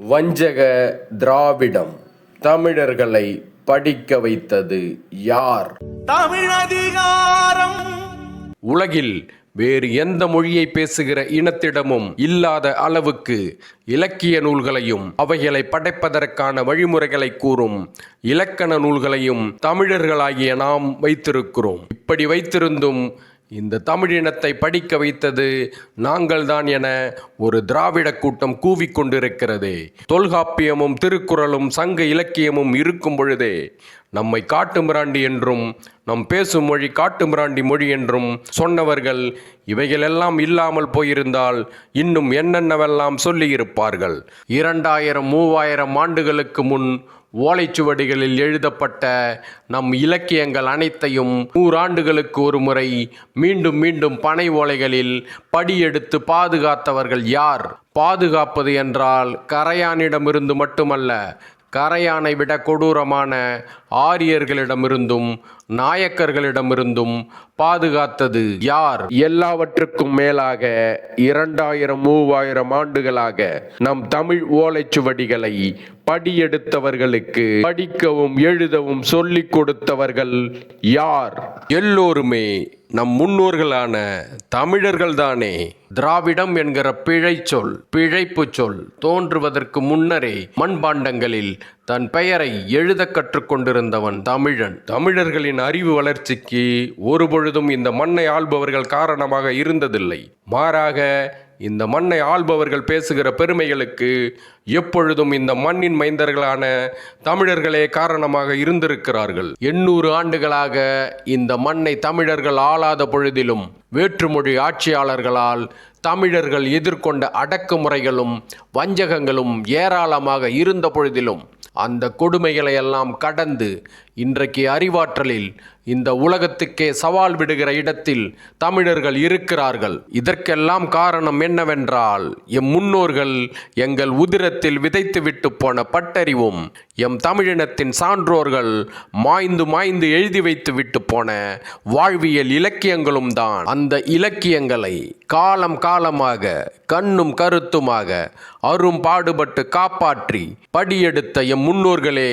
வஞ்சக திராவிடம் தமிழர்களை படிக்க வைத்தது யார்? தமிழதிகாரம் உலகில் வேறு எந்த மொழியை பேசுகிற இனத்திடமும் இல்லாத அளவுக்கு இலக்கிய நூல்களையும் அவைகளை படைப்பதற்கான வழிமுறைகளை கூறும் இலக்கண நூல்களையும் தமிழர்களாகிய நாம் வைத்திருக்கிறோம். இப்படி வைத்திருந்தும் இந்த தமிழினத்தை படிக்க வைத்தது நாங்கள்தான் என ஒரு திராவிட கூட்டம் கூவிக்கொண்டிருக்கிறது தொல்காப்பியமும் திருக்குறளும் சங்க இலக்கியமும் இருக்கும் பொழுதே நம்மை காட்டுமிராண்டி என்றும் நம் பேசும் மொழி காட்டுமிராண்டி மொழி என்றும் சொன்னவர்கள் இவைகளெல்லாம் இல்லாமல் போயிருந்தால் இன்னும் என்னென்னவெல்லாம் சொல்லியிருப்பார்கள்? இரண்டாயிரம் மூவாயிரம் ஆண்டுகளுக்கு முன் ஓலைச்சுவடிகளில் எழுதப்பட்ட நம் இலக்கியங்கள் அனைத்தையும் நூறாண்டுகளுக்கு ஒரு முறை மீண்டும் மீண்டும் பனை ஓலைகளில் படியெடுத்து பாதுகாத்தவர்கள் யார்? பாதுகாப்பது என்றால் கரையானிடமிருந்து மட்டுமல்ல கரையானை விட கொடூரமான ஆரியர்களிடமிருந்தும் நாயக்கர்களிடமிருந்தும் பாதுகாத்தது யார்? எல்லாவற்றுக்கும் மேலாக இரண்டாயிரம் மூவாயிரம் ஆண்டுகளாக நம் தமிழ் ஓலைச்சுவடிகளை படியெடுத்தவர்களுக்கு படிக்கவும் எழுதவும் சொல்லிக் கொடுத்தவர்கள் யார்? எல்லோருமே நம் முன்னோர்களான தமிழர்கள்தானே. திராவிடம் என்கிற பிழை சொல் பிழைப்பு சொல் தோன்றுவதற்கு முன்னரே மண்பாண்டங்களில் தன் பெயரை எழுத கற்றுக்கொண்டிருந்தவன் தமிழன். தமிழர்களின் அறிவு வளர்ச்சிக்கு ஒருபொழுதும் இந்த மண்ணை ஆள்பவர்கள் காரணமாக இருந்ததில்லை. மாறாக இந்த மண்ணை ஆள்பவர்கள் பேசுகிற பெருமைகளுக்கு எப்பொழுதும் இந்த மண்ணின் மைந்தர்களான தமிழர்களே காரணமாக இருந்திருக்கிறார்கள். எண்ணூறு ஆண்டுகளாக இந்த மண்ணை தமிழர்கள் ஆளாத பொழுதிலும் வேற்றுமொழி ஆட்சியாளர்களால் தமிழர்கள் எதிர்கொண்ட அடக்குமுறைகளும் வஞ்சகங்களும் ஏராளமாக இருந்த பொழுதிலும் அந்த கொடுமைகளை எல்லாம் கடந்து இன்றைக்கு அறிவாற்றலில் இந்த உலகத்துக்கே சவால் விடுகிற இடத்தில் தமிழர்கள் இருக்கிறார்கள். இதற்கெல்லாம் காரணம் என்னவென்றால் எம் முன்னோர்கள் எங்கள் உதிரத்தில் விதைத்து விட்டு போன பட்டறிவும் எம் தமிழினத்தின் சான்றோர்கள் மாய்ந்து மாய்ந்து எழுதி வைத்து விட்டு போன வாழ்வியல் இலக்கியங்களும் தான். அந்த இலக்கியங்களை காலம் காலமாக கண்ணும் கருத்துமாக அரும் பாடுபட்டு காப்பாற்றி படியெடுத்த எம் முன்னோர்களே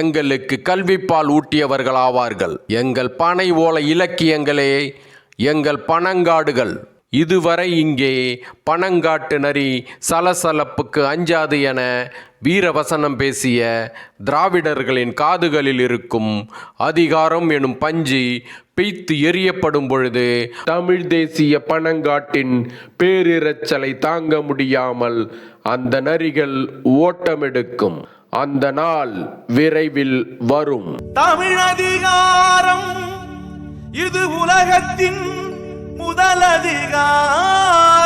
எங்களுக்கு கல்விப்பால் ஊட்டியவர்களாவார்கள். எங்கள் பனை ஓலை இலக்கியங்களே எங்கள் பணங்காடுகள் இதுவரை இங்கே பணங்காட்டு நரி சலசலப்புக்கு அஞ்சாது என வீரவசனம் பேசிய திராவிடர்களின் காதுகளில் இருக்கும் அதிகாரம் எனும் பஞ்சு பெய்த்து எரியப்படும் பொழுது தமிழ் தேசிய பணங்காட்டின் பேரிரைச்சலை தாங்க முடியாமல் அந்த நரிகள் ஓட்டமெடுக்கும். அந்த நாள் விரைவில் வரும். தமிழதிகாரம் இது உலகத்தின் முதலதிகாரி.